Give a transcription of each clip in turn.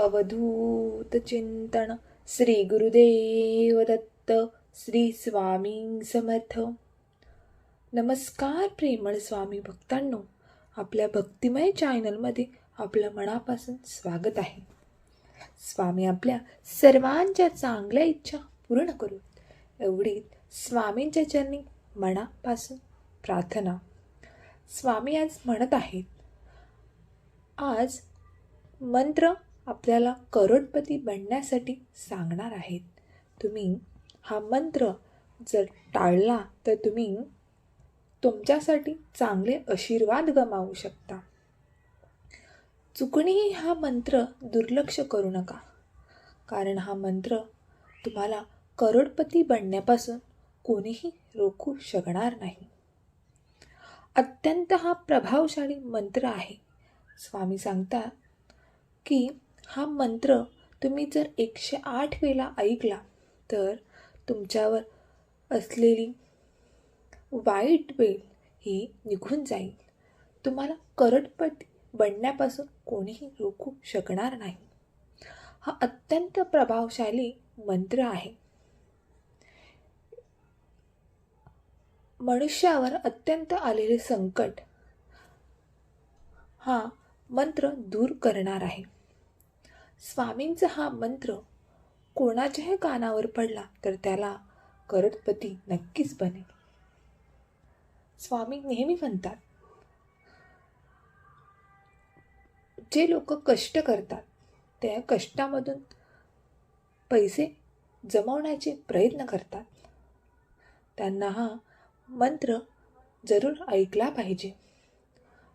अवधूत चिंतन श्री गुरुदेव दत्त श्री स्वामी समर्थ. नमस्कार प्रेमळ स्वामी भक्तांनो. आपल्या भक्तिमय चॅनलमध्ये आपलं मनापासून स्वागत आहे. स्वामी आपल्या सर्वांच्या चांगल्या इच्छा पूर्ण करू एवढी स्वामींच्या चरणी मनापासून प्रार्थना. स्वामी आज म्हणत आहेत आज मंत्र आपल्याला करोडपती बनण्यासाठी सांगणार आहेत. तुम्ही हा मंत्र जर टाळला तर तुम्ही तुमच्यासाठी चांगले आशीर्वाद गमावू शकता. चुकणीही हा मंत्र दुर्लक्ष करू नका. कारण हा मंत्र तुम्हाला करोडपती बनण्यापासून कोणीही रोखू शकणार नाही. अत्यंत हा प्रभावशाली मंत्र आहे. स्वामी सांगतात की हा मंत्र तुम्ही जर एकशे आठ वेळा ऐकला तर तुमच्यावर असलेली वाईट वेळ ही निघून जाईल. तुम्हाला करटपती बनण्यापासून कोणीही रोखू शकणार नाही. हा अत्यंत प्रभावशाली मंत्र आहे. मनुष्यावर अत्यंत आलेले संकट हा मंत्र दूर करणार आहे. स्वामींचा हा मंत्र कोणाच्याही कानावर पडला तर त्याला करोडपती नक्कीच बनेल. स्वामी नेहमी म्हणतात जे लोक कष्ट करतात त्या कष्टामधून पैसे जमवण्याचे प्रयत्न करतात. त्यांना हा मंत्र जरूर ऐकला पाहिजे.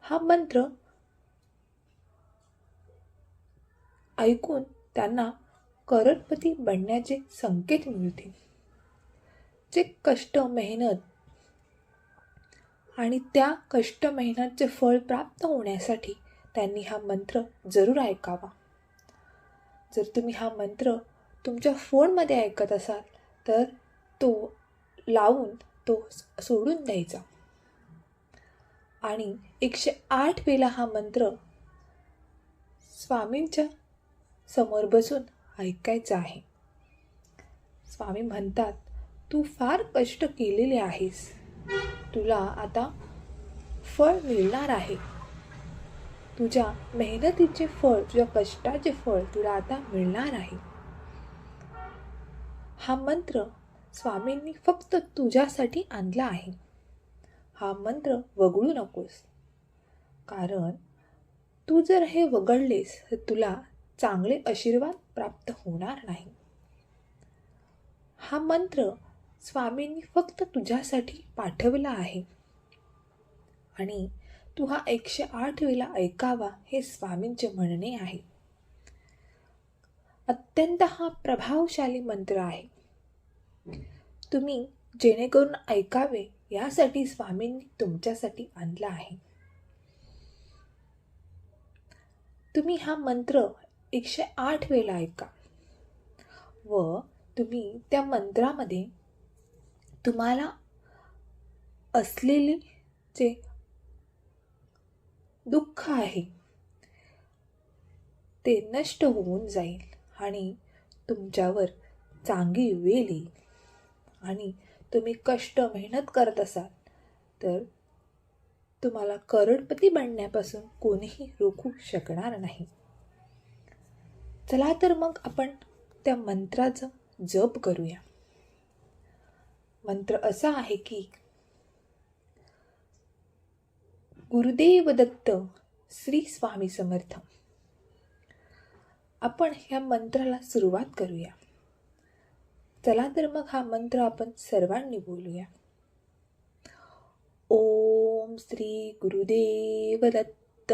हा मंत्र ऐकून त्यांना करोडपती बनण्याचे संकेत मिळतील. जे कष्ट मेहनत आणि त्या कष्ट मेहनतचे फळ प्राप्त होण्यासाठी त्यांनी हा मंत्र जरूर ऐकावा. जर तुम्ही हा मंत्र तुमच्या फोनमध्ये ऐकत असाल तर तो लावून तो सोडून द्यायचा. आणि एकशे आठ वेळा हा मंत्र स्वामींच्या समोर बसून ऐकायचं आहे. स्वामी म्हणतात तू फार कष्ट केलेले आहेस. तुला आता फळ मिळणार आहे. तुझ्या मेहनतीचे फळ तुझ्या कष्टाचे फळ तुला आता मिळणार आहे. हा मंत्र स्वामींनी फक्त तुझ्यासाठी आणला आहे. हा मंत्र वगळू नकोस. कारण तू जर हे वगळलेस तर तुला चांगले आशीर्वाद प्राप्त होणार नाही. हा मंत्र स्वामींनी फक्त तुझ्यासाठी पाठवला आहे. आणि तू हा एकशे आठ वेळा ऐकावा हे स्वामींचे म्हणणे आहे. अत्यंत हा प्रभावशाली मंत्र आहे. तुम्ही जेणेकरून ऐकावे यासाठी स्वामींनी तुमच्यासाठी आणला आहे. तुम्ही हा मंत्र एकशे आठ वेळा ऐका. व तुम्ही त्या मंत्रामध्ये तुम्हाला असलेले जे दुःख आहे ते नष्ट होऊन जाईल आणि तुमच्यावर चांगली वेळ येईल. आणि तुम्ही कष्ट मेहनत करत असाल तर तुम्हाला करोडपती बनण्यापासून कोणीही रोखू शकणार नाही. चला तर मग आपण त्या मंत्राचं जप करूया. मंत्र असा आहे की गुरुदेव दत्त श्री स्वामी समर्थ. आपण ह्या मंत्राला सुरुवात करूया. चला तर मग हा मंत्र आपण सर्वांनी बोलूया. ओम श्री गुरुदेव दत्त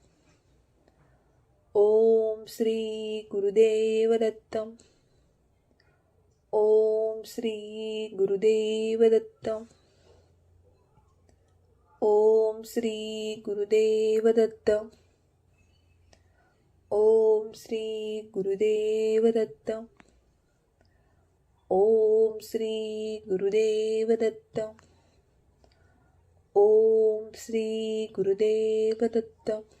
श्री गुरुदेवदत्तम् ॐ श्री गुरुदेवदत्तम् ॐ श्री गुरुदेवदत्तम् ॐ श्री गुरुदेवदत्तम् ॐ श्री गुरुदेवदत्तम् ॐ श्री गुरुदेवदत्तम्